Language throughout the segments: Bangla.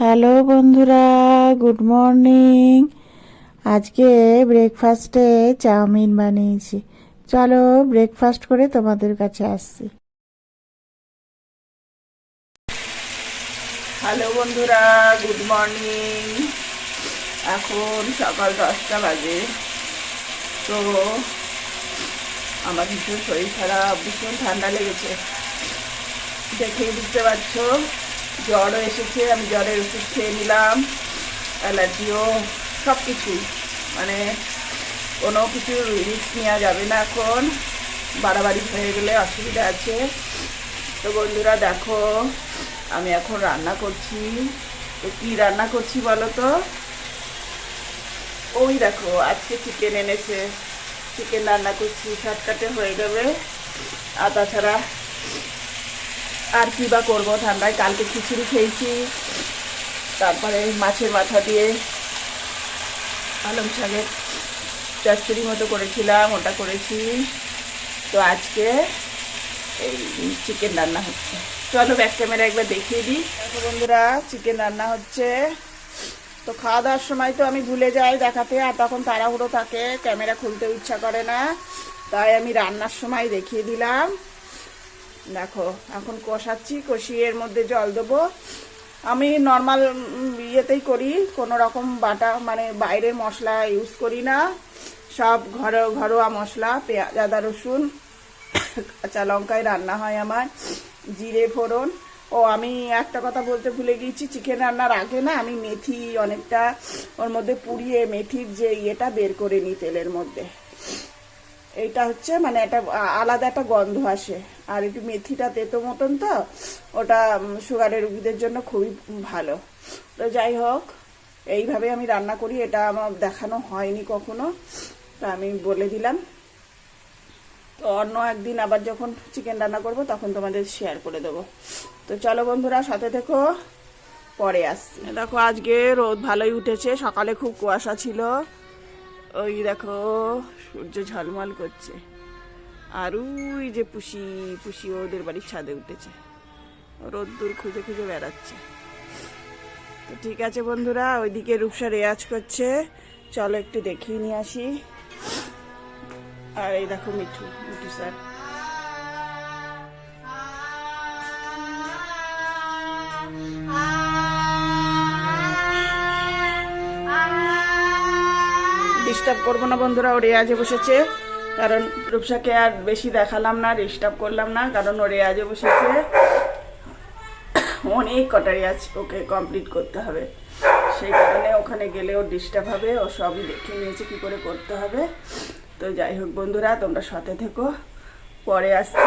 হ্যালো বন্ধুরা, গুড মর্নিং। আজকে ব্রেকফাস্টে চাউমিন বানিয়েছি। চলো ব্রেকফাস্ট করে তোমাদের কাছে আসছি। হ্যালো বন্ধুরা, গুড মর্নিং। এখন সকাল দশটা বাজে। তো আমার ভীষণ শরীর খারাপ, ভীষণ ঠান্ডা লেগেছে। দেখেই বুঝতে পারছ? জ্বরও এসেছে, আমি জ্বরের ওষুধ খেয়ে নিলাম, অ্যালার্জিও সব কিছুই মানে কোনো কিছু রিস্ক নেওয়া যাবে না এখন, বাড়াবাড়ি হয়ে গেলে অসুবিধা আছে। তো বন্ধুরা দেখো, আমি এখন রান্না করছি। তো কী রান্না করছি বলো তো? ওই দেখো, আজকে চিকেন এনেছে। চিকেন রান্না করছি শর্টকাটে হয়ে যাবে। আর তাছাড়া আর কি বা করব? ঠান্ডায় কালকে খিচুড়ি খেয়েছি। তারপরে মাছের মাথা দিয়ে পালং শাকের চচ্চড়ি মতো করেছিলাম, ওটা করেছি। তো আজকে এই চিকেন রান্না হচ্ছে। চলো ব্যাক ক্যামেরা একবার দেখিয়ে দিই। দেখো বন্ধুরা, চিকেন রান্না হচ্ছে। তো খাওয়া দাওয়ার সময় তো আমি ভুলে যাই দেখাতে, আর তখন তাড়াহুড়ো থাকে, ক্যামেরা খুলতে ইচ্ছা করে না। তাই আমি রান্নার সময় দেখিয়ে দিলাম। দেখো, এখন কষাচ্ছি, কষিয়ে এর মধ্যে জল দেবো। আমি নর্মাল ইয়েতেই করি, কোনো রকম বাটা মানে বাইরের মশলা ইউজ করি না। সব ঘরো, ঘরোয়া মশলা, পেঁয়াজ, আদা, রসুন, কাঁচা লঙ্কায় রান্না হয় আমার, জিরে, ফোড়ন। ও, আমি একটা কথা বলতে ভুলে গিয়েছি চিকেন রান্নার আগে না আমি মেথি অনেকটা ওর মধ্যে পুড়িয়ে মেথির যে ইয়েটা বের করে নিই তেলের মধ্যে। এইটা হচ্ছে মানে একটা আলাদা একটা গন্ধ আসে। আর একটু মেথিটা তেতো মতন তো, ওটা সুগারের রুগীদের জন্য খুবই ভালো। তো যাই হোক, এইভাবে আমি রান্না করি, এটা আমার দেখানো হয়নি কখনো। তা আমি বলে দিলাম। তো অন্য একদিন আবার যখন চিকেন রান্না করব, তখন তোমাদের শেয়ার করে দেবো। তো চলো বন্ধুরা, সাথে থেকো, পরে আসছি। দেখো, আজকে রোদ ভালোই উঠেছে, সকালে খুব কুয়াশা ছিল। ওই দেখো, সূর্য ঝলমল করছে। আর ওই যে পুষি পুষি ওদের বাড়ির ছাদে উঠেছে। রোদ্দুর খুঁজে খুঁজে বেড়াচ্ছে। তো ঠিক আছে বন্ধুরা, ওইদিকে রূপসা রেয়াজ করছে। চলো একটু দেখিয়ে নিয়ে আসি। আর এই দেখো মিঠু মিঠু স্যার। ডিস্টার্ব করব না বন্ধুরা ও রেয়াজে বসেছে। কারণ রূপসাকে আর বেশি দেখালাম না ডিস্টার্ব করলাম না, কারণ ও রেয়াজে বসেছে। অনেক কটা রেয়াজ ওকে কমপ্লিট করতে হবে। সেই কারণে ওখানে গেলে ডিস্টার্ব হবে, ও সবই দেখে নিয়েছে কী করে করতে হবে। তো যাই হোক বন্ধুরা, তোমরা সাথে থেকো। পরে আসছি।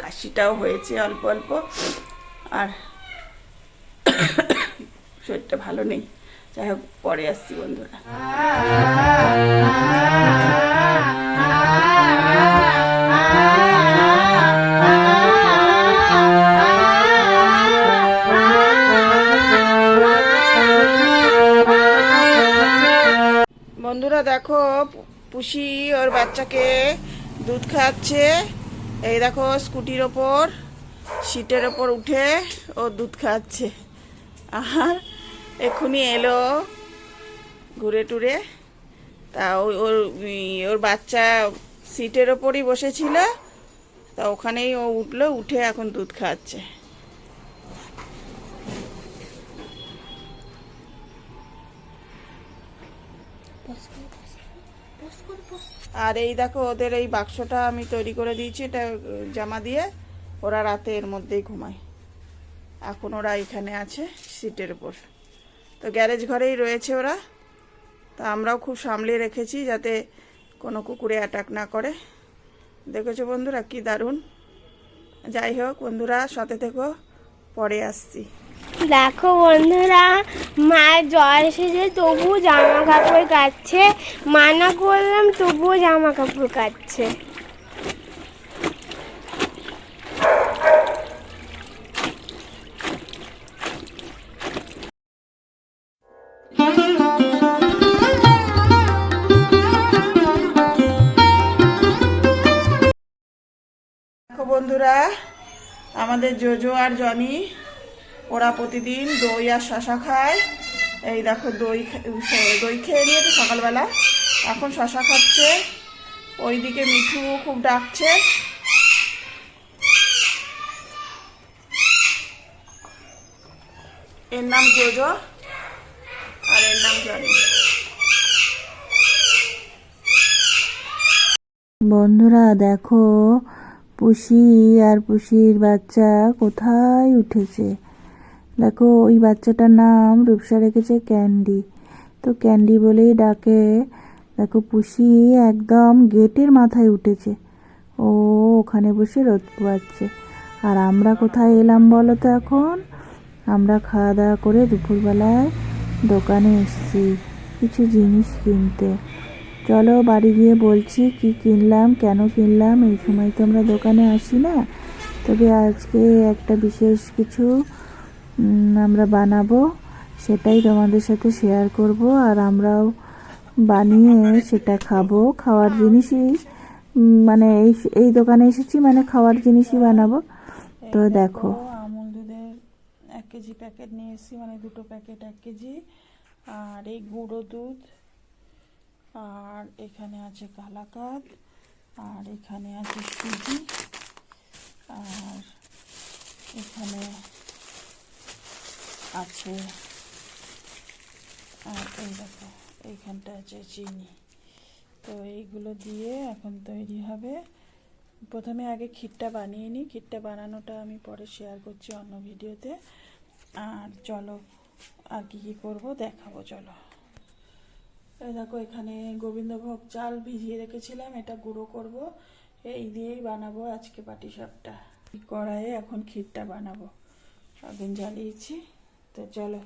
কাশিটাও হয়েছে অল্প অল্প। আর শরীরটা ভালো নেই। যাই হোক, পরে আসছি, বন্ধুরা। বন্ধুরা, দেখো, পুষি ওর বাচ্চাকে দুধ খাওয়াচ্ছে। এই দেখো, স্কুটির ওপর, সিটের ওপর উঠে ও দুধ খাওয়াচ্ছে। আর এক্ষুনি এলো ঘুরে টুরে। তা ওর ওর বাচ্চা সিটের ওপরই বসেছিল। তা ওখানেই ও উঠল, উঠে এখন দুধ খাওয়াচ্ছে। আর এই দেখো ওদের এই বাক্সটা আমি তৈরি করে দিয়েছি, এটা জামা দিয়ে। ওরা রাতে এর মধ্যেই ঘুমায়। এখন ওরা এখানে আছে, সিটের উপর তো গ্যারেজ ঘরেই রয়েছে ওরা। তো আমরাও খুব সামলে রেখেছি যাতে কোনো কুকুরে অ্যাটাক না করে। দেখেছ বন্ধুরা কি দারুণ। যাই হোক বন্ধুরা, সাথে থেকো, পরে আসছি। দেখো বন্ধুরা, মায়ের জ্বর এসেছে তবু জামা কাপড় কাচ্ছে মানা করলাম তবুও জামা কাপড় কাচ্ছে বন্ধুরা, আমাদের জোজো আর জনি ওরা প্রতিদিন দই আর শশা খায়। এই দেখো দই দই খেয়ে নিয়েছে সকালবেলা। এখন শশা খাচ্ছে। ওইদিকে মিঠু খুব ডাকছে। এর নাম জোজো আর এর নাম জনি। বন্ধুরা, দেখো পুষি আর পুষির বাচ্চা কোথায় উঠেছে? দেখো, ওই বাচ্চাটার নাম রূপসা রেখেছে ক্যান্ডি। তো ক্যান্ডি বলেই ডাকে, দেখো, পুষি একদম গেটের মাথায় উঠেছে। ও ওখানে বসে রোদ পোয়াচ্ছে। আর আমরা কোথায় এলাম বলো তো এখন? আমরা খাওয়া দাওয়া করে দুপুরবেলায় দোকানে এসেছি। কিছু জিনিস কিনতে। চলো বাড়ি গিয়ে বলছি কি কিনলাম কেন কিনলাম এই সময় তো আমরা দোকানে আসি না। তবে আজকে একটা বিশেষ কিছু আমরা বানাবো সেটাই তোমাদের সাথে শেয়ার করব আর আমরাও বানিয়ে সেটা খাব। খাওয়ার জিনিসই মানে এই এই দোকানে এসেছি মানে খাওয়ার জিনিসই বানাবো। তো দেখো আমুল দুধের এক কেজি প্যাকেট নিয়ে এসেছি মানে দুটো প্যাকেট এক কেজি। আর এই গুঁড়ো দুধ আর এখানে আছে কালাকাদ, আর এখানে আছে সুজি, আর এখানে আছে, আর এই দেখো, এইখানটা আছে চিনি। তো এইগুলো দিয়ে এখন তৈরি হবে। প্রথমে আগে ক্ষীরটা বানিয়ে নিই। ক্ষীরটা বানানোটা আমি পরে শেয়ার করছি অন্য ভিডিওতে আর চলো আর কি কি করব দেখাবো, চলো। এই দেখো, এখানে গোবিন্দভোগ চাল ভিজিয়ে রেখেছিলাম, এটা গুঁড়ো করব। এই দিয়েই বানাবো আজকে পাটিসাপটা। কড়াইয়ে এখন ক্ষীরটা বানাবো। আগুন জ্বালিয়েছি। তো চলো,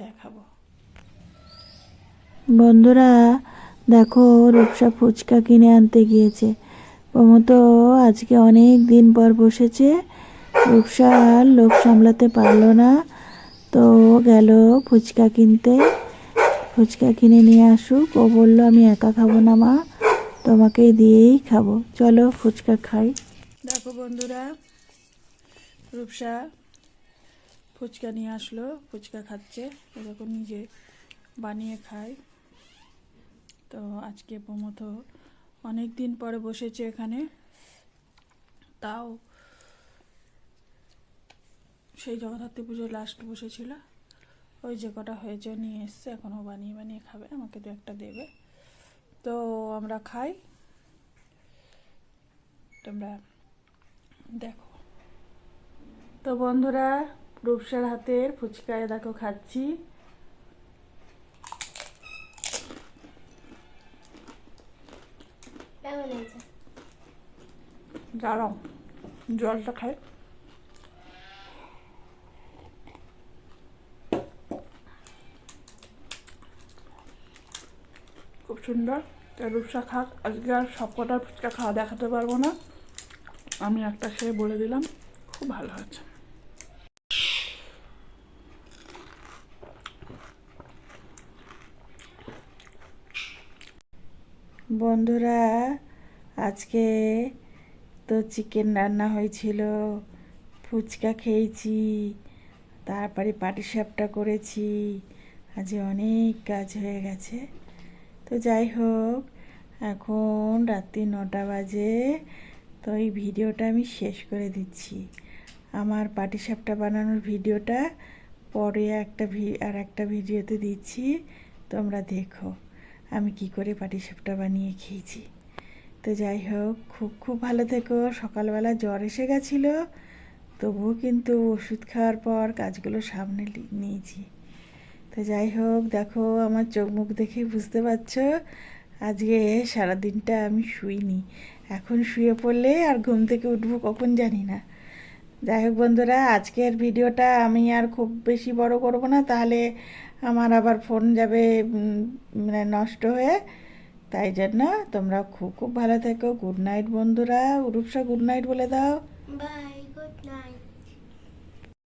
দেখাবো। বন্ধুরা, দেখো, রূপসা ফুচকা কিনে আনতে গিয়েছে। তো আজকে অনেক দিন পর বসেছে। রূপসা আর লোক সামলাতে পারল না। তো গেল ফুচকা কিনতে। ফুচকা কিনে নিয়ে আসুক। ও বলল, আমি একা খাব না মা, তোমাকেই দিয়েই খাব। চলো ফুচকা খাই। দেখো বন্ধুরা, রূপসা ফুচকা নিয়ে আসলো, ফুচকা খাচ্ছে। এরকম নিজে বানিয়ে খায়। তো আজকে প্রমথ অনেক দিন পরে বসেছে এখানে। তাও সেই জগদ্ধাত্রী পুজোর লাস্ট বসেছিল। ওই যে কটা হয়েছে নিয়ে এসছে এখনও বানিয়ে বানিয়ে খাবে আমাকে দু একটা দেবে। তো আমরা খাই। তোমরা দেখো। তো বন্ধুরা রূপসার হাতের ফুচকায় দেখো খাচ্ছি। দাঁড়াও জলটা খাই। সুন্দর। তো রূপসা খাক, আজকে আর সব কটার ফুচকা খাওয়া দেখাতে পারব না। আমি একটা খেয়ে বলে দিলাম, খুব ভালো হয়েছে। বন্ধুরা, আজকে তো চিকেন রান্না হয়েছিল, ফুচকা খেয়েছি, তারপরে পাটিসাপটা করেছি আজ অনেক কাজ হয়ে গেছে। তো যাই হোক, এখন রাত্রি নটা বাজে, তো এই ভিডিওটা আমি শেষ করে দিচ্ছি। আমার পাটিসাপটা বানানোর ভিডিওটা পরে একটা ভি, আর একটা ভিডিওতে দিচ্ছি, তোমরা দেখো আমি কি করে পাটিসাপটা বানিয়ে খেয়েছি। তো যাই হোক, খুব খুব ভালো থেকো, সকালবেলা জ্বর এসে গেছিল, তবুও কিন্তু ওষুধ খাওয়ার পর কাজগুলো সামনে নিয়েছি। তো যাই হোক, দেখো আমার চোখ মুখ দেখে বুঝতে পারছ, আজকে সারাদিনটা আমি শুইনি। এখন শুয়ে পড়লে আর ঘুম থেকে উঠবো কখন জানি না। যাই হোক বন্ধুরা, আজকের ভিডিওটা আমি আর খুব বেশি বড় করব না, তাহলে আমার আবার ফোন যাবে মানে নষ্ট হয়ে। তাই জন্য তোমরা খুব খুব ভালো থেকো। গুড নাইট বন্ধুরা, রূপসা গুড নাইট বলে দাও। বাই।